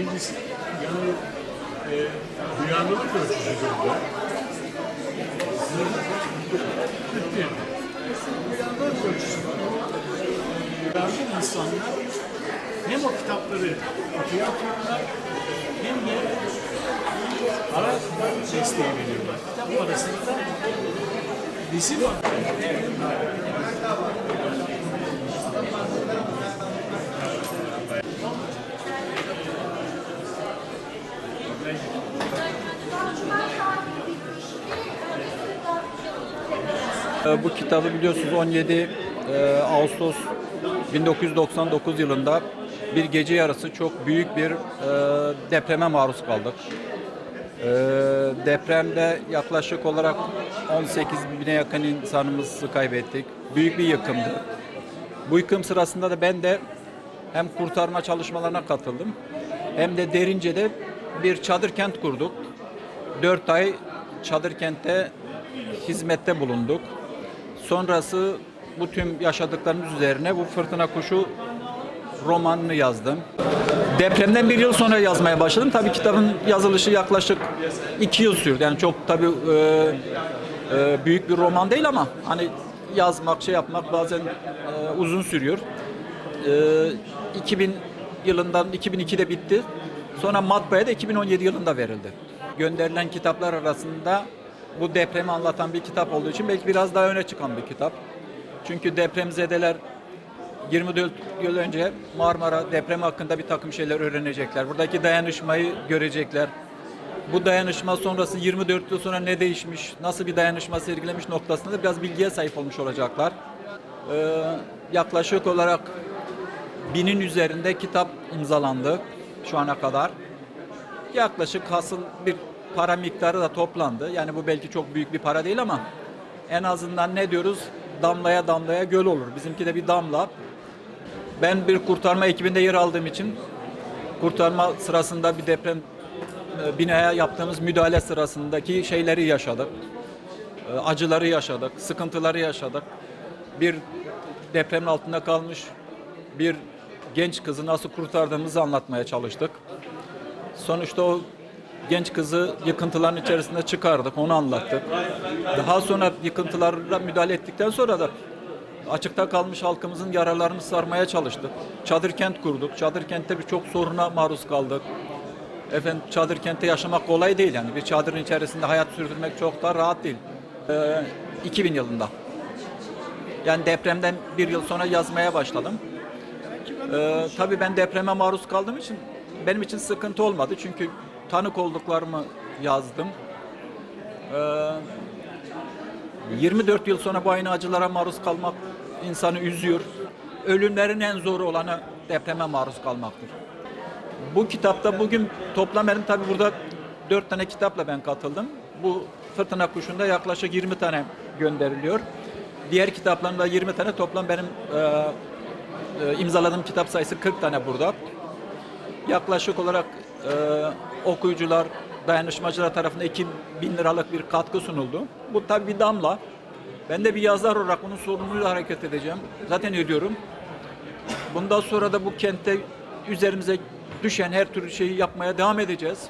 Birincisi yani e, duyarlılık ölçüsü burada. Bitti. Duyarlılık ölçüsü Duyarlı insanlar hem o kitapları okuyor okuyorlar hem de para desteği veriyorlar. Kitap parasında bizim hakkında Bu kitabı biliyorsunuz 17 e, Ağustos 1999 yılında bir gece yarısı çok büyük bir e, depreme maruz kaldık. E, Depremde yaklaşık olarak 18 bine yakın insanımızı kaybettik. Büyük bir yıkımdı. Bu yıkım sırasında da ben de hem kurtarma çalışmalarına katıldım hem de Derince'de bir çadır kent kurduk. 4 ay çadır kentte hizmette bulunduk. Sonrası bu tüm yaşadıklarımız üzerine bu Fırtına Kuşu romanını yazdım. Depremden bir yıl sonra yazmaya başladım. Tabii kitabın yazılışı yaklaşık iki yıl sürdü. Yani çok tabii e, e, büyük bir roman değil ama hani yazmak, şey yapmak bazen e, uzun sürüyor. E, 2000 yılından 2002'de bitti. Sonra matbaaya da 2017 yılında verildi. Gönderilen kitaplar arasında bu depremi anlatan bir kitap olduğu için belki biraz daha öne çıkan bir kitap. Çünkü depremzedeler 24 yıl önce Marmara depremi hakkında bir takım şeyler öğrenecekler. Buradaki dayanışmayı görecekler. Bu dayanışma sonrası 24 yıl sonra ne değişmiş, nasıl bir dayanışma sergilemiş noktasında da biraz bilgiye sahip olmuş olacaklar. Ee, yaklaşık olarak binin üzerinde kitap imzalandı şu ana kadar. Yaklaşık hasıl bir para miktarı da toplandı. Yani bu belki çok büyük bir para değil ama en azından ne diyoruz? Damlaya damlaya göl olur. Bizimki de bir damla. Ben bir kurtarma ekibinde yer aldığım için kurtarma sırasında bir deprem e, binaya yaptığımız müdahale sırasındaki şeyleri yaşadık. E, Acıları yaşadık, sıkıntıları yaşadık. Bir depremin altında kalmış bir genç kızı nasıl kurtardığımızı anlatmaya çalıştık. Sonuçta o genç kızı yıkıntıların içerisinde çıkardık, onu anlattık. Daha sonra yıkıntılara müdahale ettikten sonra da açıkta kalmış halkımızın yaralarını sarmaya çalıştık. Çadır kent kurduk. Çadır kentte birçok soruna maruz kaldık. Efendim çadır kentte yaşamak kolay değil yani. Bir çadırın içerisinde hayat sürdürmek çok da rahat değil. Ee, 2000 yılında. Yani depremden bir yıl sonra yazmaya başladım. Ee, tabii ben depreme maruz kaldığım için benim için sıkıntı olmadı. Çünkü tanık olduklarımı yazdım. Ee, 24 yıl sonra bu aynı acılara maruz kalmak insanı üzüyor. Ölümlerin en zoru olanı depreme maruz kalmaktır. Bu kitapta bugün toplam benim tabii burada 4 tane kitapla ben katıldım. Bu Fırtına Kuşu'nda yaklaşık 20 tane gönderiliyor. Diğer kitaplarımda 20 tane toplam benim e, e, imzaladığım kitap sayısı 40 tane burada. Yaklaşık olarak e, okuyucular, dayanışmacılar tarafından 2000 liralık bir katkı sunuldu. Bu tabii bir damla. Ben de bir yazar olarak bunun sorumluluğuyla hareket edeceğim. Zaten ediyorum. Bundan sonra da bu kentte üzerimize düşen her türlü şeyi yapmaya devam edeceğiz.